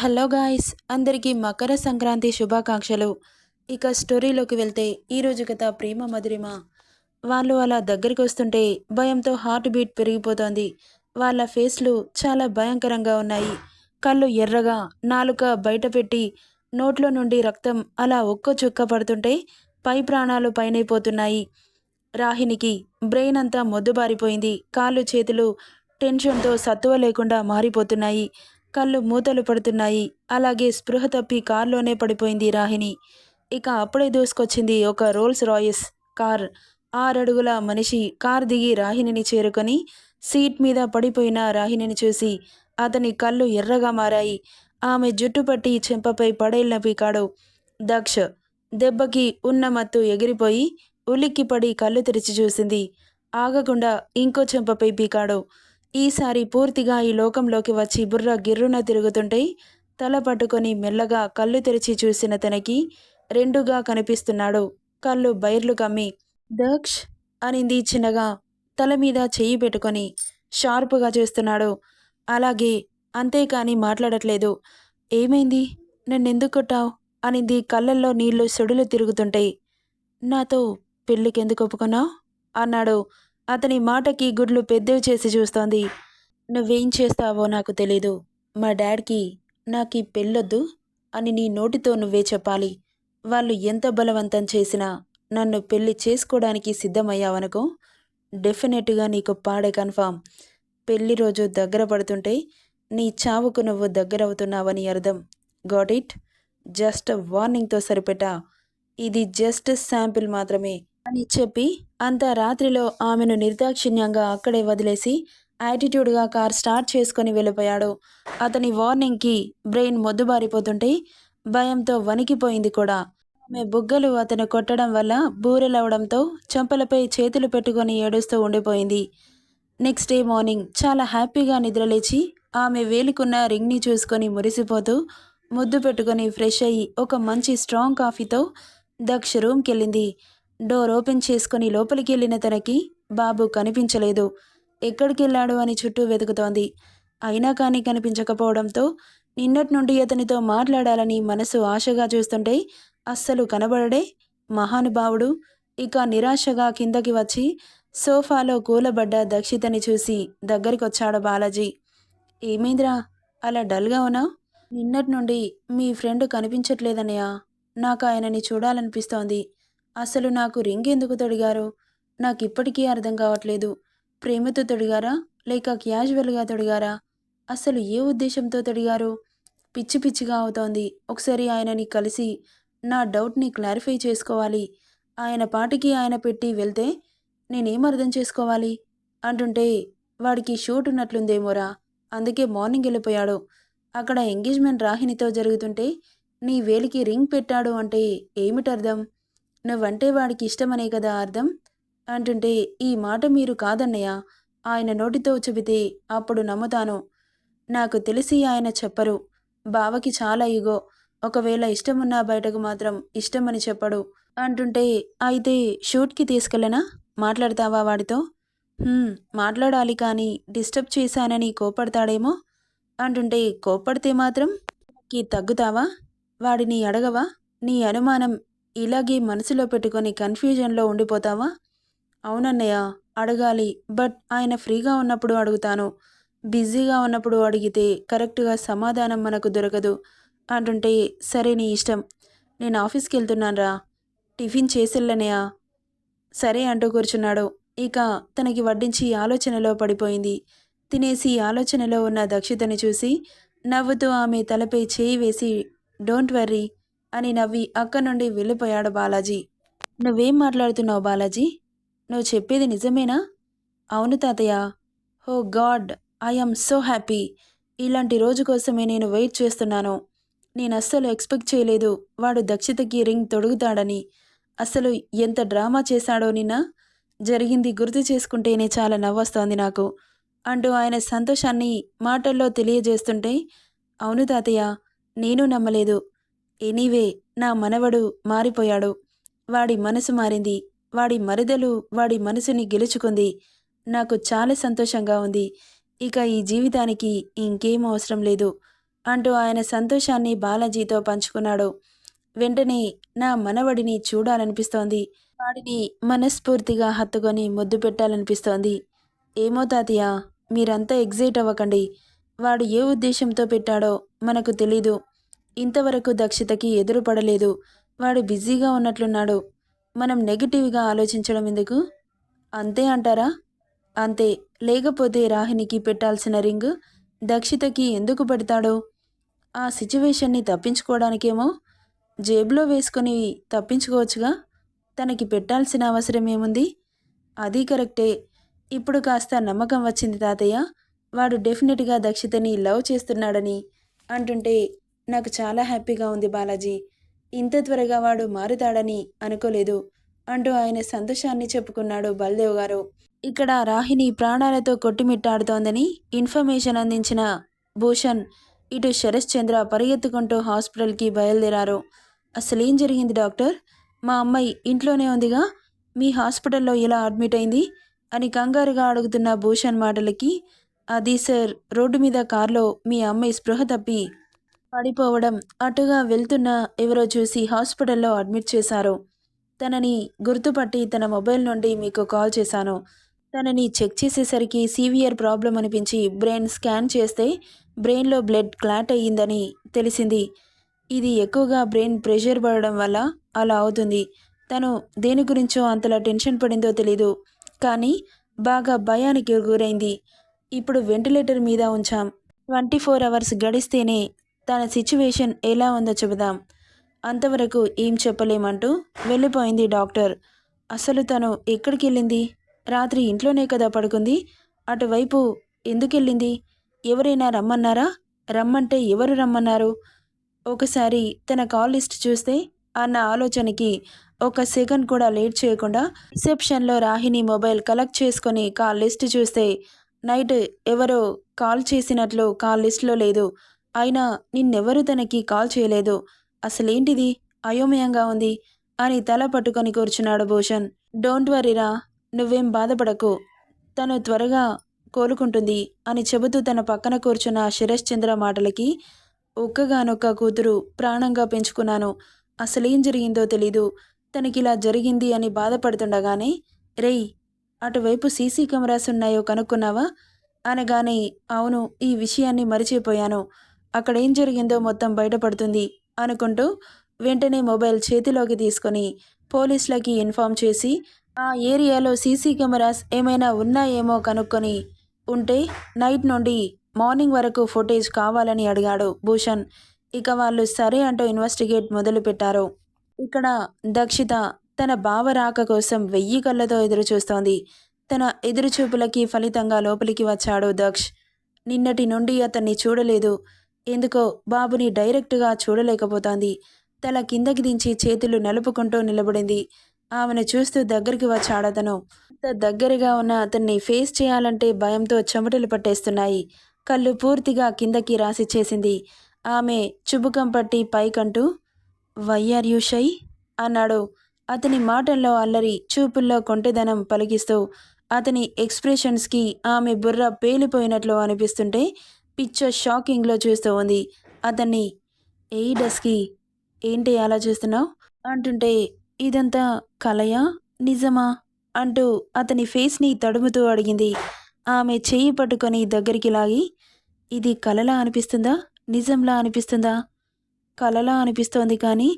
Hello guys అందరికీ మకర సంక్రాంతి శుభాకాంక్షలు. ఇక స్టోరీలోకి వెళ్తే ఈరోజు కథ ప్రేమ మధురిమ. వాళ్ళు అలా దగ్గరికి వస్తుంటే భయంతో హార్ట్ బీట్ పెరిగిపోతోంది. వాళ్ళ ఫేస్లు చాలా భయంకరంగా ఉన్నాయి. కళ్ళు ఎర్రగా నాలుక బయటపెట్టి నోట్లో నుండి రక్తం అలా ఒక్క చుక్క పడుతుంటే పై ప్రాణాలు పైనైపోతున్నాయి. రాహినికి బ్రెయిన్ అంతా మొద్దుబారిపోయింది. కాళ్ళు చేతులు టెన్షన్తో సత్తువ లేకుండా మారిపోతున్నాయి. కళ్ళు మూతలు పడుతున్నాయి. అలాగే స్పృహ తప్పి కారులోనే పడిపోయింది రాహిణి. ఇక అప్పుడే దూసుకొచ్చింది ఒక రోల్స్ రాయస్ కార్. ఆరడుగుల మనిషి కార్ దిగి రాహిణిని చేరుకొని సీట్ మీద పడిపోయిన రాహిణిని చూసి అతని కళ్ళు ఎర్రగా మారాయి. ఆమె జుట్టు పట్టి చెంపపై పడేళ్ళ పీకాడు. దక్ష దెబ్బకి ఉన్న మత్తు ఎగిరిపోయి ఉలిక్కిపడి కళ్ళు తెరిచి చూసింది. ఆగకుండా ఇంకో చెంపపై పీకాడు. ఈసారి పూర్తిగా ఈ లోకంలోకి వచ్చి బుర్ర గిర్రున తిరుగుతుంటే తల పట్టుకొని మెల్లగా కళ్ళు తెరిచి చూసిన తనకి రెండుగా కనిపిస్తున్నాడు. కళ్ళు బైర్లు కమ్మి దక్ష్ అనింది చిన్నగా. తల మీద చెయ్యి పెట్టుకొని షార్పుగా చూస్తున్నాడు. అలాగే అంతేకాని మాట్లాడట్లేదు. ఏమైంది? నన్నెందుకు కొట్టావు? అనింది కళ్ళల్లో నీళ్ళు సుడులు తిరుగుతుంటాయి నాతో పెళ్ళికెందుకు ఒప్పుకున్నావు? అన్నాడు. అతని మాటకి గుడ్లు పెద్దవి చేసి చూస్తోంది. నువ్వేం చేస్తావో నాకు తెలీదు. మా డాడ్కి నాకు ఈ పెళ్ళొద్దు అని నీ నోటితో నువ్వే చెప్పాలి. వాళ్ళు ఎంత బలవంతం చేసినా నన్ను పెళ్ళి చేసుకోవడానికి సిద్ధమయ్యావనుకో డెఫినెట్గా నీకు పాడే కన్ఫామ్. పెళ్ళి రోజు దగ్గర పడుతుంటే నీ చావుకు నువ్వు దగ్గరవుతున్నావని అర్థం. Got it. జస్ట్ వార్నింగ్తో సరిపెట్టా. ఇది జస్ట్ శాంపిల్ మాత్రమే. అని చెప్పి అంత రాత్రిలో ఆమెను నిర్దాక్షిణ్యంగా అక్కడే వదిలేసి యాటిట్యూడ్గా కార్ స్టార్ట్ చేసుకొని వెళ్ళిపోయాడు. అతని వార్నింగ్కి బ్రెయిన్ మొద్దుబారిపోతుంటే భయంతో వణికిపోయింది కూడా. ఆమె బుగ్గలు అతను కొట్టడం వల్ల బూరెలవడంతో చెంపలపై చేతులు పెట్టుకొని ఏడుస్తూ ఉండిపోయింది. నెక్స్ట్ డే మార్నింగ్ చాలా హ్యాపీగా నిద్రలేచి ఆమె వేలుకున్న రింగ్ని చూసుకొని మురిసిపోతూ ముద్దు పెట్టుకొని ఫ్రెష్ అయ్యి ఒక మంచి స్ట్రాంగ్ కాఫీతో దక్ష రూమ్కి వెళ్ళింది డోర్ ఓపెన్ చేసుకుని లోపలికి వెళ్ళిన తనకి బాబు కనిపించలేదు. ఎక్కడికి వెళ్ళాడు అని చుట్టూ వెతుకుతోంది. అయినా కానీ కనిపించకపోవడంతో నిన్నటి నుండి అతనితో మాట్లాడాలని మనసు ఆశగా చూస్తుంటే అస్సలు కనబడడే మహానుభావుడు ఇక నిరాశగా కిందకి వచ్చి సోఫాలో కూలబడ్డ దక్షితని చూసి దగ్గరికొచ్చాడు బాలాజీ. ఏమైందిరా? అలా డల్గా ఉన్నావు నిన్నటి నుండి మీ ఫ్రెండ్ కనిపించట్లేదనయా నాకు ఆయనని చూడాలనిపిస్తోంది. అసలు నాకు రింగ్ ఎందుకు తొడిగారు? నాకు ఇప్పటికీ అర్థం కావట్లేదు. ప్రేమతో తొడిగారా? లేక క్యాజువల్గా తొడిగారా? అసలు ఏ ఉద్దేశంతో తొడిగారు? పిచ్చి పిచ్చిగా అవుతోంది. ఒకసారి ఆయనని కలిసి నా డౌట్ని క్లారిఫై చేసుకోవాలి. ఆయన పాటికి ఆయన పెట్టి వెళ్తే నేనేం అర్థం చేసుకోవాలి? అంటుంటే వాడికి షూట్ ఉన్నట్లుందేమోరా? అందుకే మార్నింగ్ వెళ్ళిపోయాడు. అక్కడ ఎంగేజ్మెంట్ రాహినితో జరుగుతుంటే నీ వేలికి రింగ్ పెట్టాడు అంటే ఏమిటర్థం? నువ్వంటే వాడికి ఇష్టమనే కదా అర్థం? అంటుంటే ఈ మాట మీరు కాదన్నయ్య. ఆయన నోటితో చెబితే అప్పుడు నమ్ముతాను. నాకు తెలిసి ఆయన చెప్పరు. బావకి చాలా ఇగో. ఒకవేళ ఇష్టమున్నా బయటకు మాత్రం ఇష్టమని చెప్పడు. అంటుంటే అయితే షూట్కి తీసుకెళ్ళనా? మాట్లాడతావా వాడితో? మాట్లాడాలి కానీ డిస్టర్బ్ చేశానని కోపడతాడేమో అంటుంటే కోపడితే మాత్రం కి తగ్గుతావా? వాడిని అడగవా? నీ అనుమానం ఇలాగే మనసులో పెట్టుకొని కన్ఫ్యూజన్లో ఉండిపోతావా? అవునన్నయ్య అడగాలి. బట్ ఆయన ఫ్రీగా ఉన్నప్పుడు అడుగుతాను. బిజీగా ఉన్నప్పుడు అడిగితే కరెక్ట్గా సమాధానం మనకు దొరకదు. అంటుంటే సరే నీ ఇష్టం. నేను ఆఫీస్కి వెళ్తున్నానరా టిఫిన్ చేసిల్లనయా సరే అంటూ కూర్చున్నాడు. ఇక తనకి వడ్డించి ఆలోచనలో పడిపోయింది. తినేసి ఆలోచనలో ఉన్న దక్షితని చూసి నవ్వుతూ ఆమె తలపై చేయి వేసి డోంట్ వర్రీ. అని నవ్వి అక్క నుండి వెళ్ళిపోయాడు బాలాజీ. నువ్వేం మాట్లాడుతున్నావు బాలాజీ? నువ్వు చెప్పేది నిజమేనా? అవును తాతయ్య. హో గాడ్ ఐఎమ్ సో హ్యాపీ. ఇలాంటి రోజు కోసమే నేను వెయిట్ చేస్తున్నాను. నేను అస్సలు ఎక్స్పెక్ట్ చేయలేదు వాడు దక్షితకి రింగ్ తొడుగుతాడని. అసలు ఎంత డ్రామా చేశాడో నిన్న? జరిగింది గుర్తు చేసుకుంటేనే చాలా నవ్వొస్తోంది నాకు. అంటూ ఆయన సంతోషాన్ని మాటల్లో తెలియజేస్తుంటే అవును తాతయ్య నేను నమ్మలేదు. ఎనీవే నా మనవడు మారిపోయాడు. వాడి మనసు మారింది. వాడి మరదలు వాడి మనసుని గెలుచుకుంది. నాకు చాలా సంతోషంగా ఉంది. ఇక ఈ జీవితానికి ఇంకేం అవసరం లేదు. అంటూ ఆయన సంతోషాన్ని బాలాజీతో పంచుకున్నాడు. వెంటనే నా మనవడిని చూడాలనిపిస్తోంది. వాడిని మనస్ఫూర్తిగా హత్తుకొని ముద్దు పెట్టాలనిపిస్తోంది. ఏమో తాతయ్య మీరంతా ఎగ్జైట్ అవ్వకండి. వాడు ఏ ఉద్దేశంతో పెట్టాడో మనకు తెలీదు. ఇంతవరకు దక్షతకి ఎదురుపడలేదు వాడు బిజీగా ఉన్నట్లున్నాడు. మనం నెగిటివ్గా ఆలోచించడం ఎందుకు? అంతే అంటారా? అంతే. లేకపోతే రాహినికి పెట్టాల్సిన రింగ్ దక్షితకి ఎందుకు పెడతాడో? ఆ సిచ్యువేషన్ని తప్పించుకోవడానికేమో? జేబులో వేసుకొని తప్పించుకోవచ్చుగా? తనకి పెట్టాల్సిన అవసరం ఏముంది? అది కరెక్టే. ఇప్పుడు కాస్త నమ్మకం వచ్చింది తాతయ్య. వాడు డెఫినెట్గా దక్షితని లవ్ చేస్తున్నాడని అంటుంటే నాకు చాలా హ్యాపీగా ఉంది బాలాజీ. ఇంత త్వరగా వాడు మారుతాడని అనుకోలేదు అంటూ ఆయన సంతోషాన్ని చెప్పుకున్నాడు బల్దేవ్ గారు. ఇక్కడ రాహిని ప్రాణాలతో కొట్టిమిట్టాడుతోందని ఇన్ఫర్మేషన్ అందించిన భూషణ్ ఇటు శరత్ చంద్ర పరిగెత్తుకుంటూ హాస్పిటల్కి బయలుదేరారు. అసలేం జరిగింది డాక్టర్? మా అమ్మాయి ఇంట్లోనే ఉందిగా? మీ హాస్పిటల్లో ఇలా అడ్మిట్ అయింది? అని కంగారుగా అడుగుతున్న భూషణ్ మాటలకి అది సార్ రోడ్డు మీద కారులో మీ అమ్మాయి స్పృహ తప్పి పడిపోవడం అటుగా వెళ్తున్న ఎవరో చూసి హాస్పిటల్లో అడ్మిట్ చేశారు. తనని గుర్తుపట్టి తన మొబైల్ నుండి మీకు కాల్ చేశాను. తనని చెక్ చేసేసరికి సీవియర్ ప్రాబ్లం అనిపించి బ్రెయిన్ స్కాన్ చేస్తే బ్రెయిన్లో బ్లడ్ క్లాట్ అయ్యిందని తెలిసింది. ఇది ఎక్కువగా బ్రెయిన్ ప్రెషర్ పడడం వల్ల అలా అవుతుంది. తను దేని గురించో అంతలా టెన్షన్ పడిందో తెలీదు. కానీ బాగా భయానికి గురైంది. ఇప్పుడు వెంటిలేటర్ మీద ఉంచాం. ట్వంటీ ఫోర్ అవర్స్ గడిస్తేనే తన సిచ్యువేషన్ ఎలా ఉందో చెబుదాం. అంతవరకు ఏం చెప్పలేమంటూ వెళ్ళిపోయింది డాక్టర్. అసలు తను ఎక్కడికి వెళ్ళింది రాత్రి ఇంట్లోనే కదా పడుకుంది? అటువైపు ఎందుకెళ్ళింది? ఎవరైనా రమ్మన్నారా? రమ్మంటే ఎవరు రమ్మన్నారు? ఒకసారి తన కాల్ లిస్ట్ చూస్తే అన్న ఆలోచనకి ఒక సెకండ్ కూడా లేట్ చేయకుండా రిసెప్షన్లో రాహిని మొబైల్ కలెక్ట్ చేసుకొని కాల్ లిస్ట్ చూస్తే నైట్ ఎవరో కాల్ చేసినట్లు కాల్ లిస్ట్లో లేదు. అయినా నిన్నెవరు తనకి కాల్ చేయలేదు. అసలేంటిది? అయోమయంగా ఉంది అని తల పట్టుకొని కూర్చున్నాడు భూషణ్. డోంట్ వరీరా నువ్వేం బాధపడకు. తను త్వరగా కోలుకుంటుంది అని చెబుతూ తన పక్కన కూర్చున్న శరష్ చంద్ర మాటలకి ఒక్కగానొక్క కూతురు ప్రాణంగా పెంచుకున్నాను. అసలేం జరిగిందో తెలీదు. తనకిలా జరిగింది అని బాధపడుతుండగానే రేయ్ అటువైపు సీసీ కెమెరాస్ ఉన్నాయో కనుక్కున్నావా? అనగానే అవును ఈ విషయాన్ని మరిచిపోయాను. అక్కడ ఏం జరిగిందో మొత్తం బయటపడుతుంది అనుకుంటూ వెంటనే మొబైల్ చేతిలోకి తీసుకొని పోలీసులకి ఇన్ఫామ్ చేసి ఆ ఏరియాలో సీసీ కెమెరాస్ ఏమైనా ఉన్నాయేమో కనుక్కొని ఉంటే నైట్ నుండి మార్నింగ్ వరకు ఫుటేజ్ కావాలని అడిగాడు భూషణ్. ఇక వాళ్ళు సరే అంటూ ఇన్వెస్టిగేట్ మొదలుపెట్టారు ఇక్కడ దక్షిత తన బావ రాక కోసం వెయ్యి కళ్ళతో ఎదురుచూస్తోంది తన ఎదురుచూపులకి ఫలితంగా లోపలికి వచ్చాడు దక్ష్. నిన్నటి నుండి అతన్ని చూడలేదు. ఎందుకో బాబుని డైరెక్ట్గా చూడలేకపోతోంది. తల కిందకి దించి చేతులు నలుపుకుంటూ నిలబడింది. ఆమెను చూస్తూ దగ్గరికి వచ్చాడతను అంత దగ్గరగా ఉన్న అతన్ని ఫేస్ చేయాలంటే భయంతో చెమటలు పట్టేస్తున్నాయి. కళ్ళు పూర్తిగా కిందకి రాసిచ్చేసింది ఆమె చుబుకం పట్టి పైకంటూ వైఆర్ యూ షై? అన్నాడు. అతని మాటల్లో అల్లరి చూపుల్లో కొంటెదనం పలికిస్తూ అతని ఎక్స్ప్రెషన్స్కి ఆమె బుర్ర పేలిపోయినట్లు అనిపిస్తుంటే పిక్చర్ షాకింగ్లో చూస్తూ ఉంది. అతన్ని ఏ డస్కి ఏంటి అలా చూస్తున్నావు? అంటుంటే ఇదంతా కలయా? నిజమా? అంటూ అతని ఫేస్ని తడుముతూ అడిగింది. ఆమె చేయి పట్టుకొని దగ్గరికి లాగి ఇది కలలా అనిపిస్తుందా? నిజంలా అనిపిస్తుందా? కలలా అనిపిస్తోంది కానీ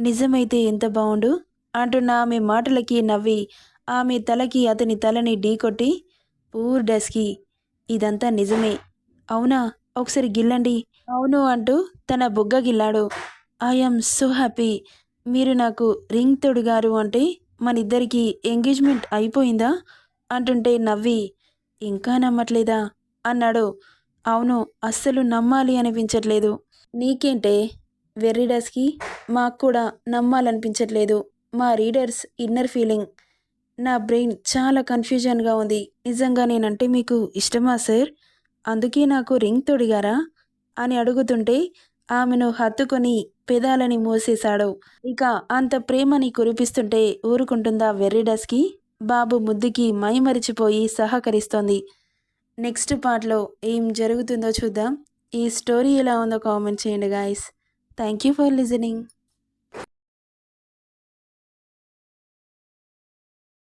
నిజమైతే ఎంత బాగుండు అంటున్న ఆమె మాటలకి నవ్వి ఆమె తలకి అతని తలని ఢీకొట్టి పూర్ డస్కి ఇదంతా నిజమే. అవునా? ఒకసారి గిల్లండి. అవును అంటూ తన బుగ్గ గిల్లాడు. ఐఎమ్ సో హ్యాపీ మీరు నాకు రింగ్ తొడిగారు అంటే మన ఇద్దరికి ఎంగేజ్మెంట్ అయిపోయిందా? అంటుంటే నవ్వి. ఇంకా నమ్మట్లేదా? అన్నాడు. అవును అస్సలు నమ్మాలి అనిపించట్లేదు. నీకేంటే వెర్రీడర్స్కి మాకు కూడా నమ్మాలనిపించట్లేదు. మా రీడర్స్ ఇన్నర్ ఫీలింగ్. నా బ్రెయిన్ చాలా కన్ఫ్యూజన్గా ఉంది. నిజంగా నేనంటే మీకు ఇష్టమా సార్? అందుకే నాకు రింగ్ తొడిగారా? అని అడుగుతుంటే ఆమెను హత్తుకొని పెదాలని మోసేశాడు. ఇక అంత ప్రేమని కురిపిస్తుంటే ఊరుకుంటుందా వెర్రిడస్కి బాబు ముద్దుకి మైమరిచిపోయి సహకరిస్తోంది. నెక్స్ట్ పార్ట్లో ఏం జరుగుతుందో చూద్దాం. ఈ స్టోరీ ఎలా ఉందో కామెంట్ చేయండి guys thank you for listening